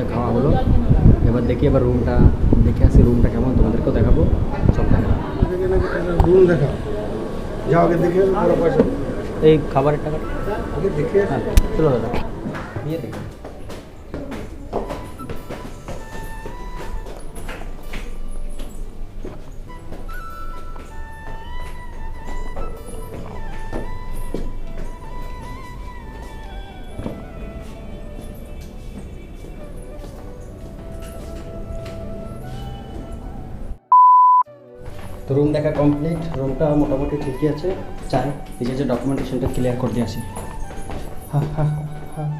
তো খাওয়া হলো। এবার দেখি এবার রুমটা দেখে আসি রুমটা কেমন তোমাদেরকেও দেখাবো। সব দেখাবো রুম দেখা। যাও আগে দেখে এই খাবারের টাকা আগে দেখে। হ্যাঁ চলো দাদা। নিয়ে দেখি। রুম দেখা কমপ্লিট রুমটা মোটামুটি ঠিকই আছে। চাই নিজের যে ডকুমেন্টেশনটা ক্লিয়ার করে দিয়ে আসি। হ্যাঁ হ্যাঁ হ্যাঁ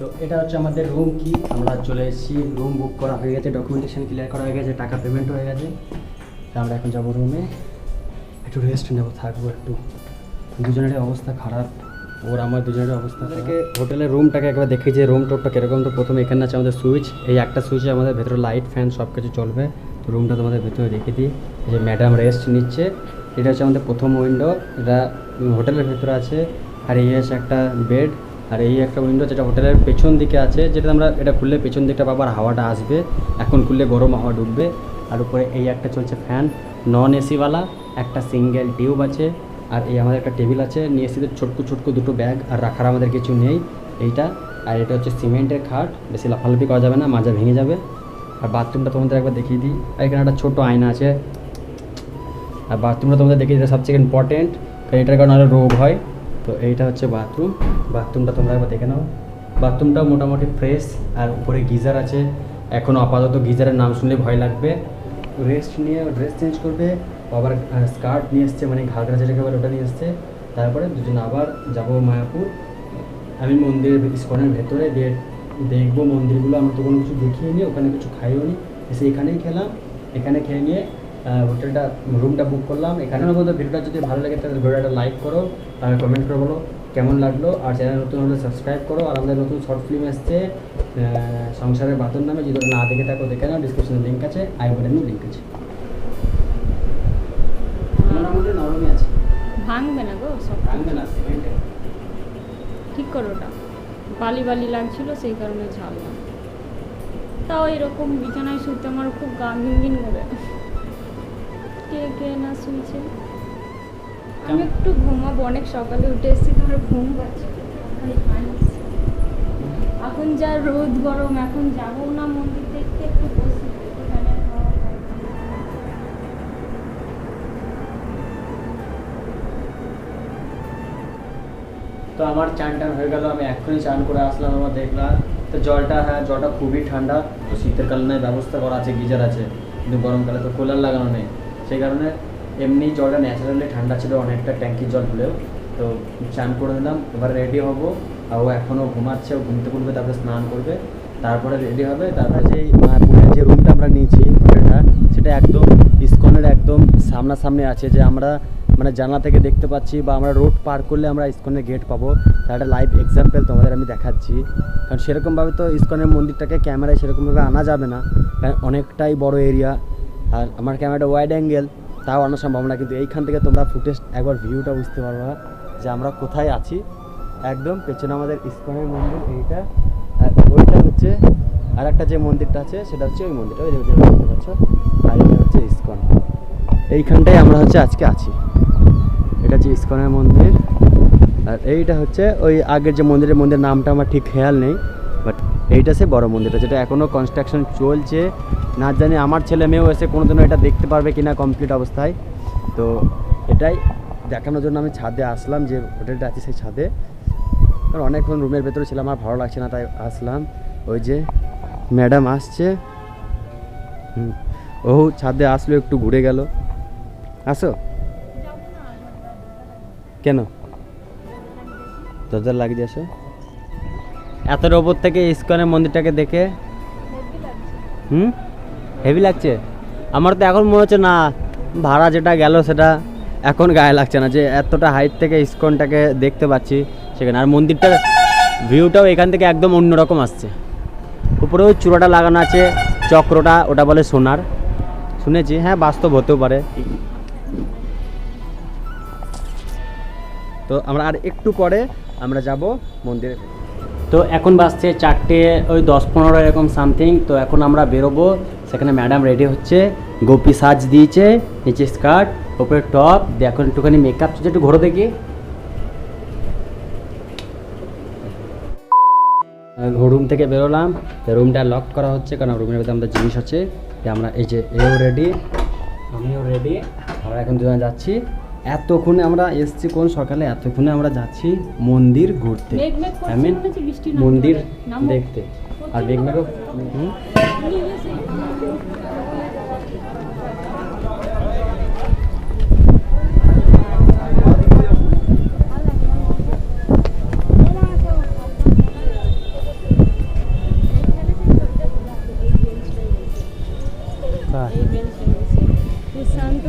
তো এটা হচ্ছে আমাদের রুম কি আমরা চলে এসেছি। রুম বুক করা হয়ে গেছে ডকুমেন্টেশন ক্লিয়ার করা হয়ে গেছে, টাকা পেমেন্ট হয়ে গেছে। তো আমরা এখন যাব রুমে একটু রেস্ট নেব, থাকব একটু। দুজনের অবস্থা খারাপ। ওর, আমার দুজনের অবস্থা থেকে হোটেলের রুমটাকে একবার দেখি যে রুম টুকটা কীরকম। তো প্রথমে এখানে আছে আমাদের সুইচ এই একটা সুইচে আমাদের ভেতরে লাইট ফ্যান সব কিছু চলবে। তো রুমটা তোমাদের ভেতরে রেখে দিই। যে ম্যাডাম রেস্ট নিচ্ছে। এটা হচ্ছে আমাদের প্রথম উইন্ডো এটা হোটেলের ভেতরে আছে। আর এই আছে একটা বেড আর এই একটা উইন্ডো যেটা হোটেলের পেছন দিকে আছে যেটা আমরা এটা খুললে পেছন দিকটা পাবো আর হাওয়াটা আসবে। এখন খুললে গরম হাওয়া ঢুকবে। আর উপরে এই একটা চলছে ফ্যান নন এসিওয়ালা একটা সিঙ্গেল টিউব আছে, আর এই আমাদের একটা টেবিল আছে। নিয়ে এসে ছোটকু ছোটকু দুটো ব্যাগ আর রাখার আমাদের কিছু নেই। এইটা, আর এটা হচ্ছে সিমেন্টের খাট। বেশি লাফালাফি করা যাবে না, মাজা ভেঙে যাবে। আর বাথরুমটা তোমাদের একবার দেখিয়ে দিই। আর এখানে একটা ছোটো আয়না আছে। আর বাথরুমটা তোমাদের দেখিয়ে দিই সবচেয়ে ইম্পর্টেন্ট কারণ এটার কারণে রোগ হয়। তো এইটা হচ্ছে বাথরুম বাথরুমটা তোমরা একবার দেখে নাও। বাথরুমটাও মোটামুটি ফ্রেশ আর উপরে গিজার আছে। এখনও আপাতত গিজারের নাম শুনলে ভয় লাগবে। রেস্ট নিয়ে ড্রেস চেঞ্জ করবে। আবার স্কার্ট নিয়ে এসছে মানে ঘাগরা যেটাকে বলে, ওটা নিয়ে এসছে। তারপরে দুজন আবার যাব মায়াপুর। আমি মন্দিরের ইস্কনের ভেতরে দেখব মন্দিরগুলো। আমরা তো কোনো কিছু দেখিয়ে নি ওখানে কিছু খাইও নি এসে এখানেই খেলাম। এখানে খেয়ে নিয়ে হোটেলটা রুমটা বুক করলাম। এখানে বলতে ভিডিওটা যদি ভালো লাগে তাহলে ভিডিওটা লাইক করো আর কমেন্ট করে বলো কেমন লাগল। আর চ্যানেল নতুন হলে সাবস্ক্রাইব করো। আর আমাদের নতুন শর্ট ফিল্ম এসছে সংসারের বাতন নামে যদি না দেখে থাকো দেখে নাও ডিসক্রিপশনে লিঙ্ক আছে আই বাটনেও লিঙ্ক আছে। নরমই আছে? ভাঙবে না গো সব ভাঙবে না সিমেন্টের ঠিক করো ওটা। বালি বালি লাগছিল সেই কারণে ঝাড়লাম তাও এরকম বিছানায় শুতে আমার খুব গা ঘিনঘিন করে। কে কে না শুয়েছে আমি একটু ঘুমাবো অনেক সকালে উঠে এসেছি তোমার ঘুম পাচ্ছে এখন যা রোদ গরম এখন যাব না মন্দির দেখতে একটু বসি। তো আমার চান টান হয়ে গেল আমি এক্ষুনি চান করে আসলাম আমার দেখলাম। তো জলটা হ্যাঁ জলটা খুবই ঠান্ডা তো শীতের কালে ব্যবস্থা করা আছে গিজার আছে। কিন্তু গরমকালে তো কুলার লাগানো নেই। সেই কারণে এমনি জলটা ন্যাচারালি ঠান্ডা ছিল, অনেকটা ট্যাঙ্কির জল হলেও। তো চান করে নিলাম, এবার রেডি হব। আর ও এখনও ঘুমাচ্ছে, ও ঘুমতে করবে তারপরে স্নান করবে। তারপরে রেডি হবে, তারপরে যে মায়াপুরের যে রুমটা আমরা নিয়েছি হোটেলটা সেটা একদম ইস্কনের একদম সামনাসামনি আছে যে আমরা মানে জানলা থেকে দেখতে পাচ্ছি বা আমরা রোড পার করলে আমরা ইস্কনের গেট পাবো। তার একটা লাইভ এক্সাম্পল তোমাদের আমি দেখাচ্ছি। কারণ সেরকমভাবে তো ইস্কনের মন্দিরটাকে ক্যামেরায় সেরকমভাবে আনা যাবে না। কারণ অনেকটাই বড় এরিয়া আর আমার ক্যামেরাটা ওয়াইড অ্যাঙ্গেল তাও আনা সম্ভব না কিন্তু এইখান থেকে তোমরা ফুটেজ একবার ভিউটা বুঝতে পারবা যে আমরা কোথায় আছি। একদম পেছনে আমাদের ইস্কনের মন্দির এইটা। আর ওইটা হচ্ছে আর একটা যে মন্দিরটা আছে, সেটা হচ্ছে ওই মন্দিরটা। ওই দেখতে পাচ্ছ আর এটা হচ্ছে ইস্কন। এইখানটাই আমরা হচ্ছে আজকে আছি। এটা হচ্ছে ইস্কনের মন্দির। আর এইটা হচ্ছে ওই আগের যে মন্দিরের মন্দিরের নামটা আমার ঠিক খেয়াল নেই বাট এইটা সে বড় মন্দিরটা যেটা এখনও কনস্ট্রাকশন চলছে। না জানি আমার ছেলে মেয়েও এসে কোনোদিনও এটা দেখতে পারবে কিনা কমপ্লিট অবস্থায়। তো এটাই দেখানোর জন্য আমি ছাদে আসলাম যে হোটেলটা আছে সেই ছাদে। কারণ অনেকক্ষণ রুমের ভেতরে ছিলাম, আমার ভালো লাগছে না, তাই আসলাম। ওই যে ম্যাডাম আসছে। ও ছাদে আসলো, একটু ঘুরে গেল। আসো। কেন? দরজার লাগিয়ে আসো। এত ওপর থেকে ইস্কনের মন্দিরটাকে দেখে? হুম? হেভি লাগছে? আমার তো এখন মনে হচ্ছে, না, ভাড়া যেটা গেল সেটা এখন গায়ে লাগছে না, যে এতটা হাইট থেকে ইস্কনটাকে দেখতে পাচ্ছি সেখানে। আর মন্দিরটার ভিউটাও এখান থেকে একদম অন্যরকম আসছে। উপরেও চূড়াটা লাগানো আছে, চক্রটা, ওটা বলে সোনার। শুনেছি হ্যাঁ বাস্তব হতেও পারে। তো আমরা আর একটু পরে আমরা যাব মন্দিরে। তো এখন বাসছে চারটে, ওই দশ পনেরো এরকম সামথিং তো এখন আমরা বেরোবো। সেখানে ম্যাডাম রেডি হচ্ছে। গোপি সাজ দিয়েছে নিচে স্কার্ট ওপরে টপ এখন একটুখানি মেকআপ চলছে একটু ঘোরো দেখি। রুম থেকে বেরোলাম রুমটা লক করা হচ্ছে, কারণ রুমের ভিতরে আমাদের জিনিস আছে। আমরা এই যে, এও রেডি আমিও রেডি আমরা এখন দুজন যাচ্ছি। এতক্ষণে আমরা এসছি কোন সকালে? এতক্ষণে আমরা যাচ্ছি মন্দির ঘুরতে। mean, মনে মন্দির দেখতে। আর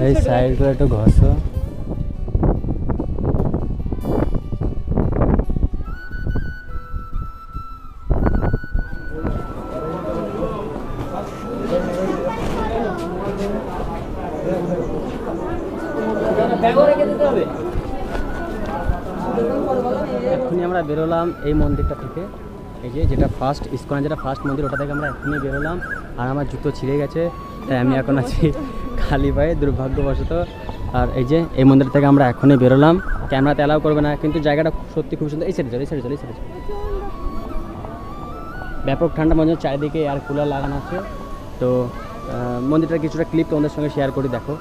এই সাইডগুলো একটু ঘষো। বেরোলাম এই মন্দিরটা থেকে। এই যে যেটা ফার্স্ট ইস্কনে যেটা ফার্স্ট মন্দির ওটা থেকে আমরা এখনই বেরোলাম। আর আমার জুতো ছিঁড়ে গেছে তাই আমি এখন আছি খালি পায়ে দুর্ভাগ্যবশত। আর এই যে এই মন্দির থেকে আমরা এখনই বেরোলাম। ক্যামেরাতে অ্যালাউ করবে না কিন্তু জায়গাটা সত্যি খুব সুন্দর। এই সাইডে চল এই সাইডে চল এই সাইডে চল। ব্যাপক ঠান্ডা মনে হচ্ছে চারিদিকে এয়ার কুলার লাগানো আছে। তো মন্দিরটার কিছুটা ক্লিপ তোমাদের সঙ্গে শেয়ার করি দেখো।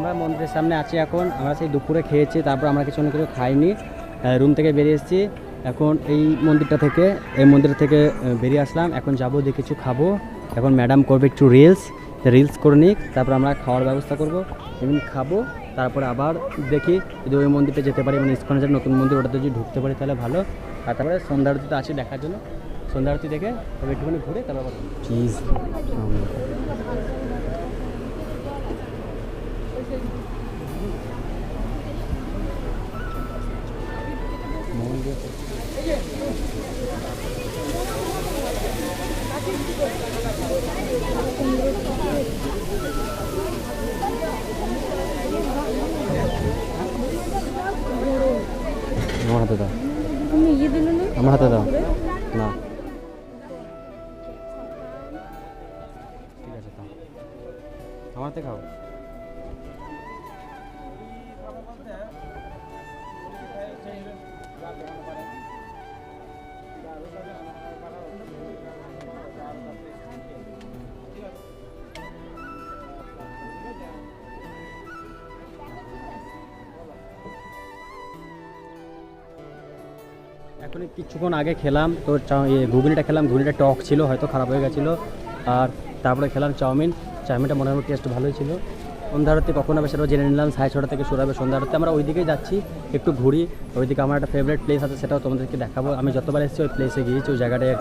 আমরা মন্দিরের সামনে আছি এখন। আমরা সেই দুপুরে খেয়েছি, তারপর আমরা কিছু অন্য কিছু খাইনি। রুম থেকে বেরিয়ে এসেছি। এখন এই মন্দিরটা থেকে, এই মন্দির থেকে বেরিয়ে আসলাম। এখন যাব দিয়ে কিছু খাব। এখন ম্যাডাম করবে একটু রিলস রিলস করে নিক, তারপর আমরা খাওয়ার ব্যবস্থা করব। এমনি খাব, তারপরে আবার দেখি যদি ওই মন্দিরটা যেতে পারি। মানে ইস্কনের যে নতুন মন্দির, ওটাতে যদি ঢুকতে পারি তাহলে ভালো। আর তারপরে সন্ধ্যা আরতিতে আছি দেখার জন্য। সন্ধ্যা আরতি দেখে তবে একটুখানি ঘুরে তারপর আবার আমার হাতে দাও। না। ঠিক আছে আমার হাতে খাও। এখন কিছুক্ষণ আগে খেলাম, তো ঘুগনিটা খেলাম, ঘুগনিটা টক ছিল, হয়তো খারাপ হয়ে গেছিল। আর তারপরে খেলাম চাউমিন। চাউমিনটা মোটামুটি টেস্ট ভালোই ছিল। সন্ধ্যারতি কখন হবে সেটাও জেনে নিলাম, সাড়ে ছটা থেকে শুরু হবে সন্ধ্যা সন্ধ্যারতি। আমরা ওই দিকেই যাচ্ছি, একটু ঘুরি। ওইদিকে আমার একটা ফেভারিট প্লেস আছে, সেটাও তোমাদেরকে দেখাবো। আমি যতবার এসেছি ওই প্লেসে গিয়েছি, ওই জায়গাটায়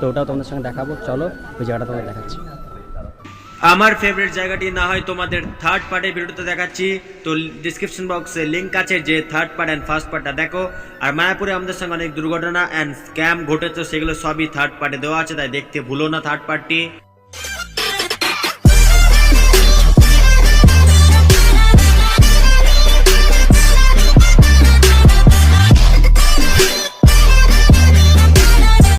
তো ওটাও তোমাদের সঙ্গে দেখাবো। চলো, ওই জায়গাটা তোমাদের দেখাচ্ছি। আমার ফেভারিট জায়গাটি না হয় তোমাদের থার্ড পার্টের ভিডিওতে দেখাচ্ছি। তো ডিসক্রিপশন বক্সে লিঙ্ক আছে যে থার্ড পার্ট অ্যান্ড ফার্স্ট পার্টটা দেখো। আর মায়াপুরে আমাদের সঙ্গে অনেক দুর্ঘটনা অ্যান্ড স্ক্যাম ঘটেছে, সেগুলো সবই থার্ড পার্টে দেওয়া আছে, তাই দেখতে ভুলো না থার্ড পার্টটি